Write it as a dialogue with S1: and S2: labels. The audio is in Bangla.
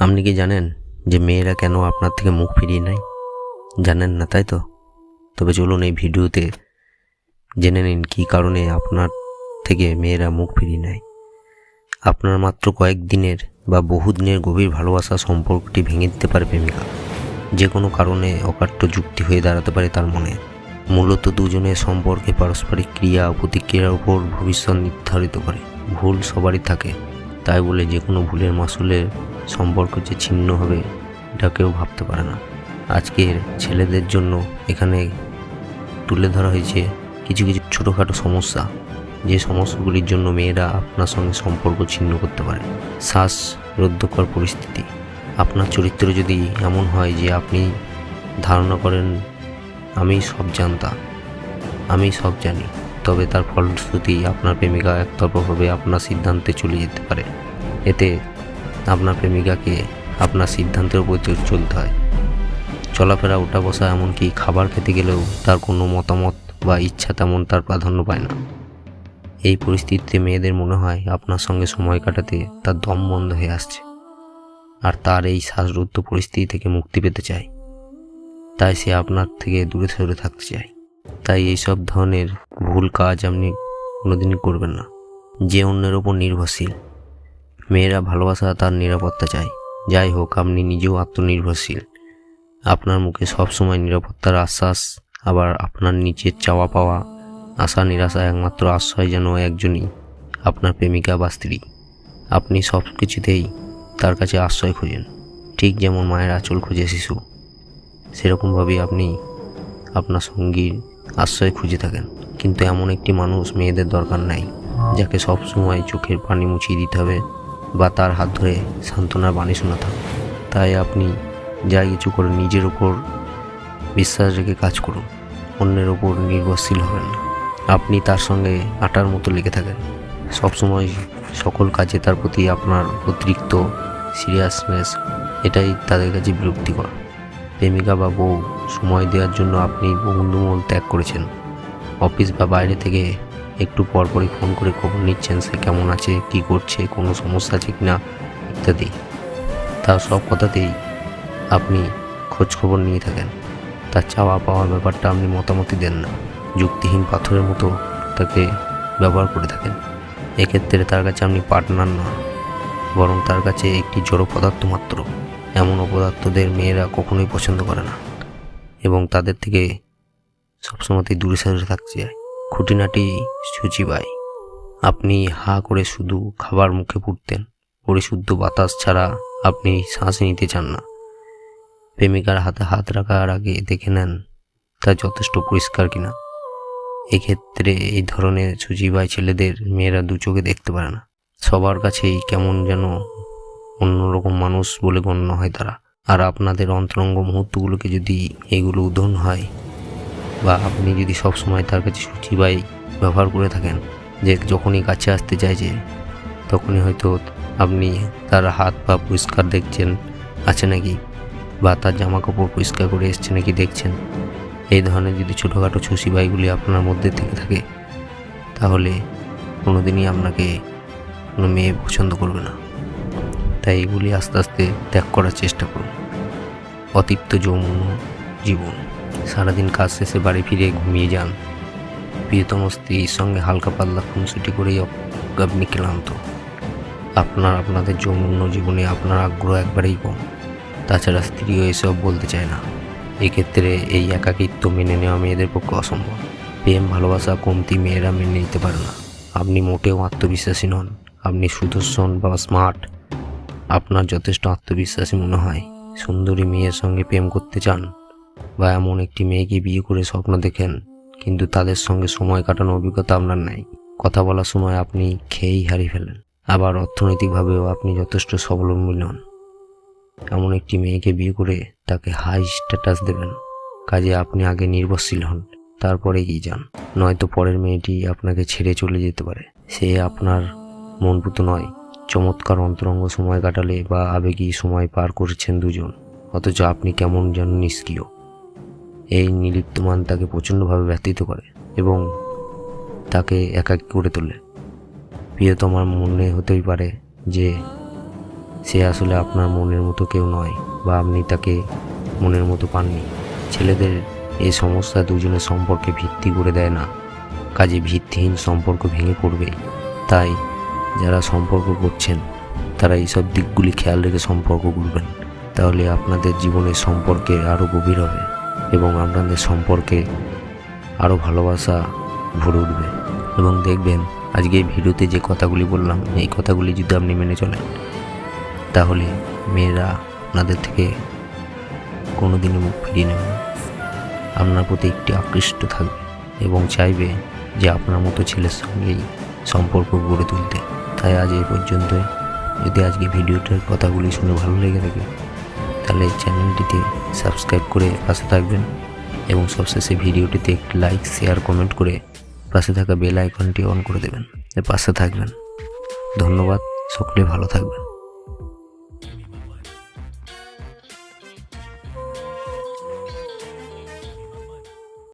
S1: আপনি কি জানেন যে মেয়েরা কেন আপনার থেকে মুখ ফিরিয়ে নেয়? জানেন না, তাই তো? তবে চলুন এই ভিডিওতে জেনে নিন কী কারণে আপনার থেকে মেয়েরা মুখ ফিরিয়ে নেয়। আপনার মাত্র কয়েকদিনের বা বহু দিনের গভীর ভালোবাসা সম্পর্কটি ভেঙে দিতে পারে প্রেমিকা। যে কোনো কারণে অকাট্য যুক্তি হয়ে দাঁড়াতে পারে তার মনে। মূলত দুজনের সম্পর্কে পারস্পরিক ক্রিয়া প্রতিক্রিয়ার উপর ভবিষ্যৎ নির্ধারিত করে। ভুল সবারই থাকে। তাই বলে যে কোনো ভুলের মাসুলে সম্পর্ক যে ছিন্ন হবে, এটা কেউ ভাবতে পারে না। আজকের ছেলেদের জন্য এখানে তুলে ধরা হয়েছে কিছু কিছু ছোটোখাটো সমস্যা, যে সমস্যাগুলির জন্য মেয়েরা আপনার সঙ্গে সম্পর্ক ছিন্ন করতে পারে। শ্বাস রুদ্ধকর পরিস্থিতি। আপনার চরিত্র যদি এমন হয় যে আপনি ধারণা করেন, আমি সব জানতাম আমি সব জানি। তবে তার ফলশ্রুতি আপনার প্রেমিকা একতরফাভাবে আপনার সিদ্ধান্তে চলে যেতে পারে। এতে আপনার প্রেমিকাকে আপনার সিদ্ধান্তের উপর চলতে হয়। চলাফেরা ওঠা বসা এমনকি খাবার খেতে গেলেও তার কোনো মতামত বা ইচ্ছা তেমন তার প্রাধান্য পায় না। এই পরিস্থিতিতে মেয়েদের মনে হয় আপনার সঙ্গে সময় কাটাতে তার দম বন্ধ হয়ে আসছে আর তার এই শ্বাসরুদ্ধ পরিস্থিতি থেকে মুক্তি পেতে চায়। তাই সে আপনার থেকে দূরে সরে থাকতে চায়। তাই এইসব ধরনের ভুল কাজ আপনি কোনোদিনই করবেন না। যে অন্যের ওপর নির্ভরশীল। মেয়েরা ভালোবাসা তার নিরাপত্তা চায়। যাই হোক, আপনি নিজেও আত্মনির্ভরশীল। আপনার মুখে সবসময় নিরাপত্তার আশ্বাস, আবার আপনার নিচের চাওয়া পাওয়া, আশা নিরাশা একমাত্র আশ্রয় যেন একজনই আপনার প্রেমিকা বা স্ত্রী। আপনি সব কিছুতেই তার কাছে আশ্রয় খোঁজেন। ঠিক যেমন মায়ের আঁচল খোঁজে শিশু। সেরকমভাবেই আপনি আপনার সঙ্গীর আশ্রয় খুঁজে থাকেন। কিন্তু এমন একটি মানুষ মেয়েদের দরকার নাই, যাকে সবসময় চোখের পানি মুছিয়ে দিতে হবে বা তার হাত ধরে সান্ত্বনার বাণী শোনাতে হবে। তাই আপনি যা কিছু করে নিজের ওপর বিশ্বাস রেখে কাজ করুন, অন্যের ওপর নির্ভরশীল হবেন আপনি তার সঙ্গে আটার মতো লেগে থাকেন। সবসময় সকল কাজে তার প্রতি আপনার অতিরিক্ত সিরিয়াসনেস এটাই তাদের কাছে বিরক্তিকর। প্রেমিকা বা বউ সময় দেওয়ার জন্য আপনি বন্ধুমহল ত্যাগ করেছেন। অফিস বা বাইরে থেকে একটু পরপরই ফোন করে খবর নিচ্ছেন, সে কেমন আছে, কি করছে, কোনো সমস্যা আছে কি না ইত্যাদি। তার সব কথাতেই আপনি খোঁজ খবর নিয়ে থাকেন। তার চাওয়া পাওয়ার ব্যাপারটা আপনি মতামতি দেন না। যুক্তিহীন পাথরের মতো তাকে ব্যবহার করে থাকেন। এক্ষেত্রে তার কাছে আপনি পার্টনার নন, বরং তার কাছে একটি জড় পদার্থ মাত্র। এমন অপদার্থদের মেয়েরা কখনোই পছন্দ করে না। এবং তাদের থেকে সবসময়তেই দূরে সরে থাকতে চায় খুঁটিনাটি সূচিবাই। আপনি হা করে শুধু খাবার মুখে পুড়তেন, পরিশুদ্ধ বাতাস ছাড়া আপনি শ্বাস নিতে চান না। প্রেমিকার হাতে হাত রাখার আগে দেখে নেন, তা যথেষ্ট পরিষ্কার কিনা। এক্ষেত্রে এই ধরনের সূচিবাই ছেলেদের মেয়েরা দু চোখে দেখতে পারে না। সবার কাছেই কেমন যেন অন্যরকম মানুষ বলে গণ্য হয় তারা। আর আপনাদের অন্তরঙ্গ মুহূর্তগুলোকে যদি এগুলো উদাহরণ হয়, বা আপনি যদি সবসময় তার কাছে সূচিবাই ব্যবহার করে থাকেন, যে যখনই কাছে আসতে চাইছে তখনই হয়তো আপনি তার হাত পা পরিষ্কার দেখছেন, আছে নাকি? বা তার জামা কাপড় পরিষ্কার করে এসছে নাকি দেখছেন? এই ধরনের যদি ছোটোখাটো ছুসিবাইগুলি আপনার মধ্যে থেকে থাকে, তাহলে কোনোদিনই আপনাকে কোনো মেয়ে পছন্দ করবে না। তাই এগুলি আস্তে আস্তে ত্যাগ করার চেষ্টা করুন। অতিপ্ত যৌন জীবন। সারাদিন কাজ শেষে বাড়ি ফিরে ঘুমিয়ে যান। প্রিয়তম স্ত্রীর সঙ্গে হালকা পাল্লা খুনসুটি করেই আপ- আপনি ক্লান্ত। আপনার আপনাদের যৌন জীবনে আপনার আগ্রহ একবারেই কম। তাছাড়া স্ত্রীও এসব বলতে চায় না। এক্ষেত্রে এই একাকিত্ব মেনে নেওয়া মেয়েদের পক্ষে অসম্ভব। প্রেম, ভালোবাসা, কমতি মেয়েরা মেনে নিতে পারে না। আপনি মোটেও আত্মবিশ্বাসী নন। আপনি সুদর্শন বা স্মার্ট। আপনার যথেষ্ট আত্মবিশ্বাসী মনে হয়। সুন্দরী মেয়ের সঙ্গে প্রেম করতে চান বা এমন একটি মেয়েকে বিয়ে করে স্বপ্ন দেখেন, কিন্তু তাদের সঙ্গে সময় কাটানোর অভিজ্ঞতা আপনার নাই। কথা বলার সময় আপনি খেয়েই হারিয়ে ফেলেন। আবার অর্থনৈতিকভাবেও আপনি যথেষ্ট স্বাবলম্বী নন। এমন একটি মেয়েকে বিয়ে করে তাকে হাই স্ট্যাটাস দেবেন। কাজে আপনি আগে নির্ভরশীল হন, তারপরে এগিয়ে যান। নয়তো পরের মেয়েটি আপনাকে ছেড়ে চলে যেতে পারে। সে আপনার মনপুত নয়। চমৎকার অন্তরঙ্গ সময় কাটালে বা আবেগী সময় পার করেছেন দুজন, অথচ আপনি কেমন যেন নিষ্ক্রিয়। এই নিলিপ্তমান তাকে প্রচণ্ডভাবে ব্যথিত করে এবং তাকে একাকী করে তোলে। প্রিয়তমার মনে হতেই পারে যে সে আসলে আপনার মনের মতো কেউ নয় বা আপনি তাকে মনের মতো পাননি। ছেলেদের এই সমস্যা দুজনের সম্পর্কে ভিত্তি করে দেয় না। কাজে ভিত্তিহীন সম্পর্ক ভেঙে পড়বে, তাই যারা সম্পর্ক করছেন, তারা এইসব দিকগুলি খেয়াল রেখে সম্পর্ক করবেন। তাহলে আপনাদের জীবনের সম্পর্কে আরও গভীর হবে এবং আপনাদের সম্পর্কে আরও ভালোবাসা ভরে উঠবে। এবং দেখবেন, আজকে এই ভিডিওতে যে কথাগুলি বললাম, এই কথাগুলি যদি আপনি মেনে চলেন, তাহলে মেয়েরা আপনাদের থেকে কোনো দিনই মুখ ফিরিয়ে নেবে না। আপনার প্রতি একটি আকৃষ্ট থাকবে এবং চাইবে যে আপনার মতো ছেলের সঙ্গেই সম্পর্ক গড়ে তুলতে। তাই আজ এই পর্যন্তই। যদি আজকে ভিডিওটার কথাগুলি শুনে ভালো লেগে থাকে, তাহলে চ্যানেলটিতে সাবস্ক্রাইব করে পাশে থাকবেন এবং সবশেষে ভিডিওটিতে একটি লাইক, শেয়ার, কমেন্ট করে পাশে থাকা বেল আইকনটি অন করে দেবেন। পাশে থাকবেন। ধন্যবাদ, সকলে ভালো থাকবেন।